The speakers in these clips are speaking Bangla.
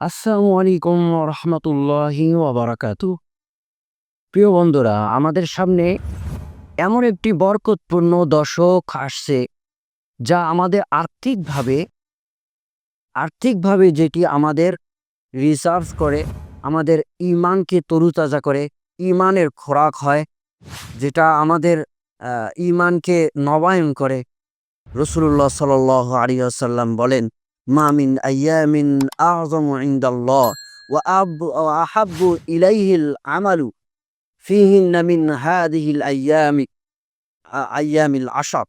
আসসালামু আলাইকুম রহমতুল্লাহি ওবরাকাতু প্রিয় বন্ধুরা, আমাদের সামনে এমন একটি বরকতপূর্ণ দশক আসছে, যা আমাদের আর্থিকভাবে আর্থিকভাবে যেটি আমাদের রিসার্ভ করে, আমাদের ইমানকে তরুতাজা করে, ইমানের খোরাক হয়, যেটা আমাদের ইমানকে নবায়ন করে। রসুল্লাহ সাল আলী আসাল্লাম বলেন মামিন আয়ামিন আজম ইন্দাল্লাহ وأب وأحب إليه العمل فيهن من هذه الأيام أيام العشر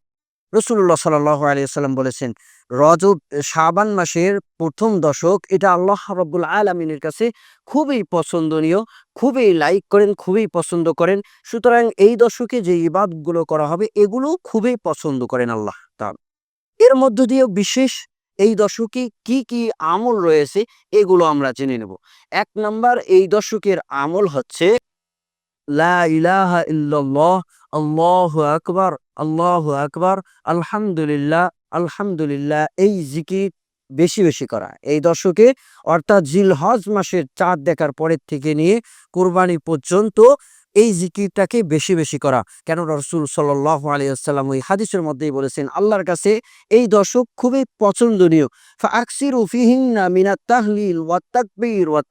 রসুল্লাহ সাল্লাহ আলিয়াল্লাম বলেছেন রজব শাবান মাসের প্রথম দশক এটা আল্লাহ রব্বুল আলমিনের কাছে খুবই পছন্দনীয় খুবই লাইক করেন খুবই পছন্দ করেন সুতরাং এই দশকে যে ইবাদগুলো করা হবে এগুলো খুবই পছন্দ করেন আল্লাহ তার এর মধ্য দিয়ে বিশেষ এই দশকে কি কি আমল রয়েছে, এগুলো আমরা জেনে নেব। এক নাম্বার এই দশকের আমল হচ্ছে, লা ইলাহা ইল্লাল্লাহ, আল্লাহু আকবার আল্লাহু আকবার, আলহামদুলিল্লাহ আলহামদুলিল্লাহ। এই জিকির বেশি বেশি করা। এই দশকে অর্থাৎ জিলহজ মাসের চাঁদ দেখার পরের থেকে নিয়ে কোরবানি পর্যন্ত এই জিকিরটাকে বেশি বেশি করা। কেন রসুল সাল্লাহ আলিয়াল্লাম ওই হাদিসের মধ্যেই বলেছেন, আল্লাহর কাছে এই দশক খুবই পছন্দনীয়। তাহলিল ওয়া তাকবীর ওয়া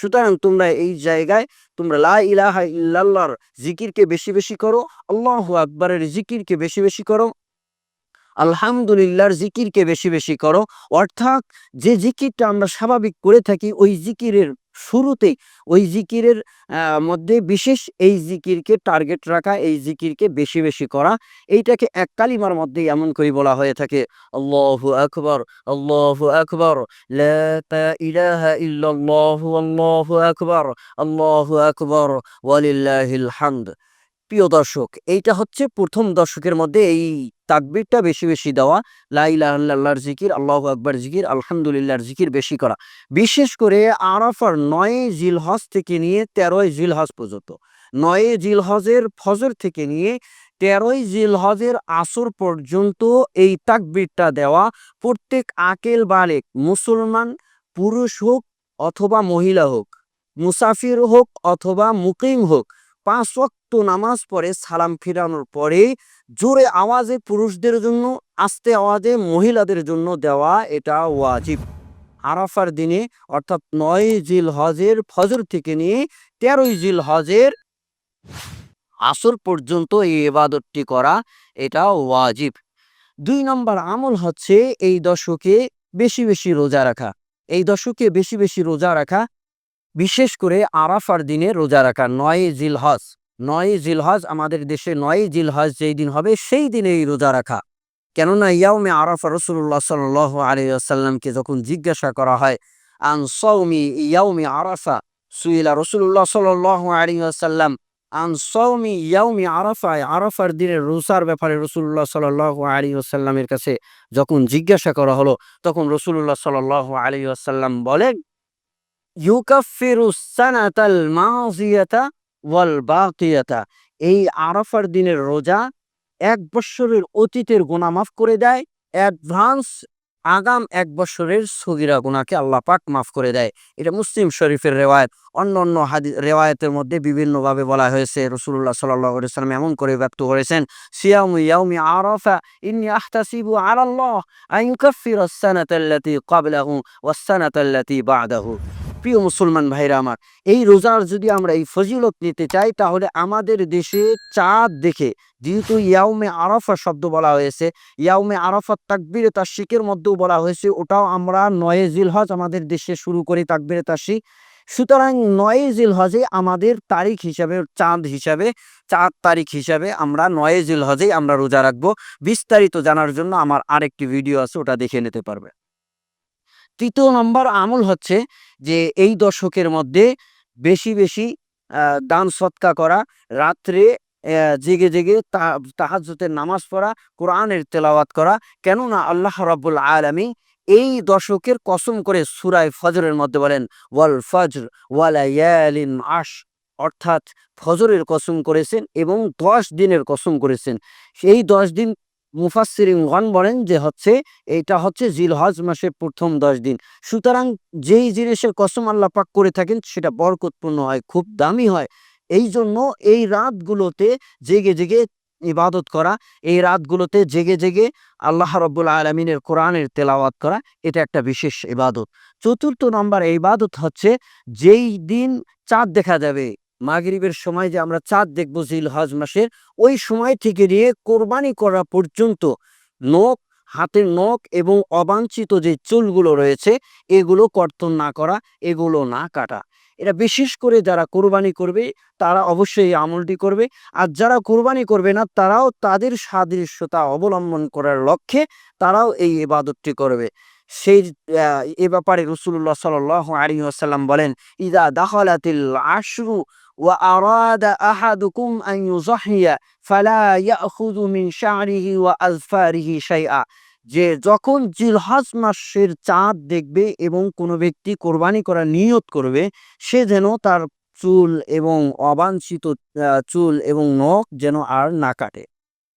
সুতরাং তোমরা এই জায়গায়, তোমরা লা ইলাহা ইল্লাল্লাহর জিকিরকে বেশি বেশি করো, আল্লাহ আকবরের জিকিরকে বেশি বেশি করো, আলহামদুলিল্লাহর জিকিরকে বেশি বেশি করো। অর্থাৎ যে জিকিরটা আমরা স্বাভাবিক করে থাকি, ওই জিকিরের শুরুতে ওই জিকিরের মধ্যে বিশেষ এই জিকিরকে টার্গেট রাখা, এই জিকিরকে বেশি বেশি করা, এইটাকে এক কালিমার মধ্যে এমন করে বলা হয়ে থাকে, আল্লাহ আকবর আল্লাহ আকবর আকবর আকবর প্রিয় দর্শক, এইটা হচ্ছে প্রথম দর্শকের মধ্যে এই তাকবিরটা বেশি বেশি দেওয়া। লাইলাহাল্লাহর জিকির, আল্লাহ আকবর জিকির, আলহামদুলিল্লাহর জিকির বেশি করা। বিশেষ করে আরাফার নয় জিলহজ থেকে নিয়ে তেরোই জিলহজ পর্যন্ত। নয় জিলহজের ফজর থেকে নিয়ে তেরোই জিলহজের আসর পর্যন্ত এই তাকবিরটা দেওয়া। প্রত্যেক আকেল বালেক, মুসলমান, পুরুষ হোক অথবা মহিলা হোক, মুসাফির হোক অথবা মুকিম হোক পাঁচ ওয়াক্ত নামাজ পড়ে সালাম ফিরানোর পরে জোরে আওয়াজে পুরুষদের জন্য, আস্তে আওয়াজে মহিলাদের জন্য দেওয়া এটা ওয়াজিব। আরাফার দিনে, অর্থাৎ নয় জিল হজের ফজর থেকে নিয়ে তেরোই জিল হজের আসর পর্যন্ত এই ইবাদতটি করা এটা ওয়াজিব। দুই নম্বর আমল হচ্ছে এই দশকে বেশি বেশি রোজা রাখা। এই দশকে বেশি বেশি রোজা রাখা বিশেষ করে আরাফার দিনে রোজা রাখা। নয় জিলহজ। নয় জিলহজ আমাদের দেশে নয় জিলহজ যেই দিন হবে সেই দিনেই রোজা রাখা। কেননা ইয়াউমে আরাফা রসুল্লাহ সাল আলিয়াল্লামকে যখন জিজ্ঞাসা করা হয়, আন সৌমি ইয়াউমি আরাফা? সুইলা রসুল্লাহ সাল আলিয়াল্লাম আন সৌমি ইয়াউমি আরাফায় আরাফার দিনের রোজার ব্যাপারে রসুল্লাহ সাল আলিয়াল্লামের কাছে যখন জিজ্ঞাসা করা হলো, তখন রসুল্লাহ সাল আলিয়াল্লাম বলেন ইউকাফিরু মাজিয়াতা ওয়াল বাকিয়াতা এই আরাফার দিনের রোজা এক বৎসরের অতীতের গুনাহ মাফ করে দেয়, অ্যাডভান্স আগাম এক বছরের সগিরা পাক মাফ করে দেয়। এটা মুসলিম শরীফের রেওয়ায়ত। অন্য অন্য রেওয়ায়তের মধ্যে বিভিন্নভাবে বলা হয়েছে রসুল্লাহ সাল্লাহ সাল্লাম এমন করে ব্যক্ত করেছেন আরাফা, ইন্নি আহতাসিবু প্রিয় মুসলমান ভাইরা আমার, এই রোজার যদি আমরা এই ফজিলত নিতে চাই, তাহলে আমাদের দেশে চাঁদ দেখে, যেহেতু ইয়াউমে আরাফা শব্দ বলা হয়েছে, ইয়াউমে আরাফা তাকবিরে শিখের মধ্যেও বলা হয়েছে, ওটাও আমরা নয়ে জিলহজ আমাদের দেশে শুরু করি তাকবিরে শিখ সুতরাং নয়ে জিলহজে আমাদের তারিখ হিসাবে, চাঁদ হিসাবে, চাঁদ তারিখ হিসাবে আমরা নয়ে জিলহজেই আমরা রোজা রাখব। বিস্তারিত জানার জন্য আমার আরেকটি ভিডিও আছে, ওটা দেখে নিতে পারবে তৃতীয় নম্বর আমল হচ্ছে যে এই দশকের মধ্যে বেশি বেশি দান সৎকা করা, রাত্রে জেগে জেগে তা- তাহাজ্জুদের নামাজ পড়া, কোরআনের তেলাওয়াত করা। কেননা আল্লাহ রাব্বুল আলামী এই দশকের কসম করে সুরায় ফজরের মধ্যে বলেন, ওয়াল ফজর ওয়ালায়ালিন আশ অর্থাৎ ফজরের কসম করেছেন এবং দশ দিনের কসম করেছেন। সেই দশ দিন মুফাসসিরিনগণ বলেন যে হচ্ছে এইটা হচ্ছে জিলহজ মাসের প্রথম দশ দিন। সুতরাং যেই জিনিসের কসম আল্লাহ পাক করে থাকেন, সেটা বরকতপূর্ণ হয়, খুব দামি হয়। এই জন্য এই রাতগুলোতে জেগে জেগে ইবাদত করা, এই রাতগুলোতে জেগে জেগে আল্লাহ রব্বুল আলমিনের কোরআনের তেলাওয়াত করা, এটা একটা বিশেষ ইবাদত। চতুর্থ নম্বর ইবাদত হচ্ছে, যেই দিন চাঁদ দেখা যাবে মাগরিবের সময় যে আমরা চাঁদ দেখব জিল হজ মাসের, ওই সময় থেকে নিয়ে কোরবানি করা পর্যন্ত নখ, হাতের নখ এবং অবাঞ্ছিত যে চুলগুলো রয়েছে, এগুলো কর্তন না করা, এগুলো না কাটা। এটা বিশেষ করে যারা কোরবানি করবে, তারা অবশ্যই আমলটি করবে। আর যারা কোরবানি করবে না, তারাও তাদের সাদৃশ্যতা অবলম্বন করার লক্ষ্যে তারাও এই ইবাদতটি করবে। সেই এ ব্যাপারে রসুল্লাহ সাল আলী আসাল্লাম বলেন, ইদা দাখলাতিল আশরু ওয়া আরাদা أن আন فلا يأخذ من شعره وأظفاره শাইআ যে যখন জিলহাজ মাসের চাঁদ দেখবে এবং কোনো ব্যক্তি কোরবানি করার নিয়ত করবে, সে যেন তার চুল এবং অবাঞ্ছিত চুল এবং নখ যেন আর না কাটে।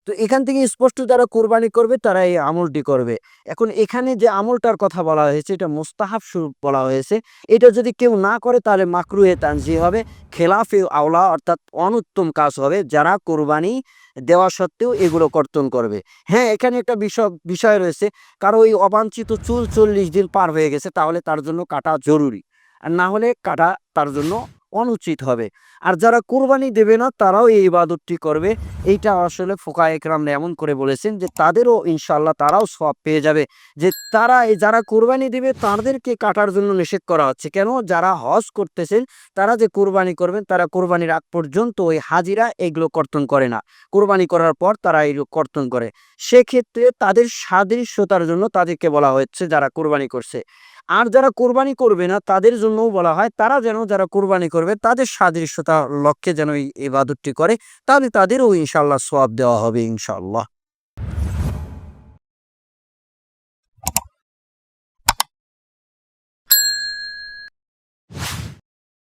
তো এখান থেকে স্পষ্ট যারা কোরবানি করবে তারা এই আমলটি করবে। এখন এখানে যে আমলটার কথা বলা হয়েছে, এটা মোস্তাহাব স্বরূপ বলা হয়েছে। এটা যদি কেউ না করে, তাহলে মাকরুহে তানজি হবে। খেলাফে আওলা অর্থাৎ অনুত্তম কাজ হবে, যারা কোরবানি দেওয়া সত্ত্বেও এগুলো কর্তন করবে। হ্যাঁ এখানে একটা বিষয় বিষয় রয়েছে। কারও ওই অবাঞ্ছিত চুল চল্লিশ দিন পার হয়ে গেছে, তাহলে তার জন্য কাটা জরুরি। আর না হলে কাটা তার জন্য অনুচিত হবে। আর যারা কোরবানি দেবে না, তারাও এই ইবাদতটি করবে। এইটা আসলে ফোকা একরামরা এমন করে বলেছেন যে, তাদেরও ইনশাল্লাহ তারাও সব পেয়ে যাবে। যে, তারা এই যারা কোরবানি দেবে, তাদেরকে কাটার জন্য নিষেধ করা হচ্ছে। কেন? যারা হজ করতেছেন, তারা যে কোরবানি করবেন, তারা কোরবানির আগ পর্যন্ত ওই হাজিরা এগুলো কর্তন করে না। কোরবানি করার পর তারা এগুলো কর্তন করে। সেক্ষেত্রে তাদের সাদৃশ্যতার জন্য তাদেরকে বলা হচ্ছে, যারা কোরবানি করছে। আর যারা কোরবানি করবে না, তাদের জন্যও বলা হয়, তারা যেন যারা কোরবানি করবে, তাদের সাদৃশ্যতা লক্ষ্যে যেন এই ইবাদতটি করে, তাহলে তাদেরও ইনশাল্লাহ সোয়াব দেওয়া হবে ইনশাল্লাহ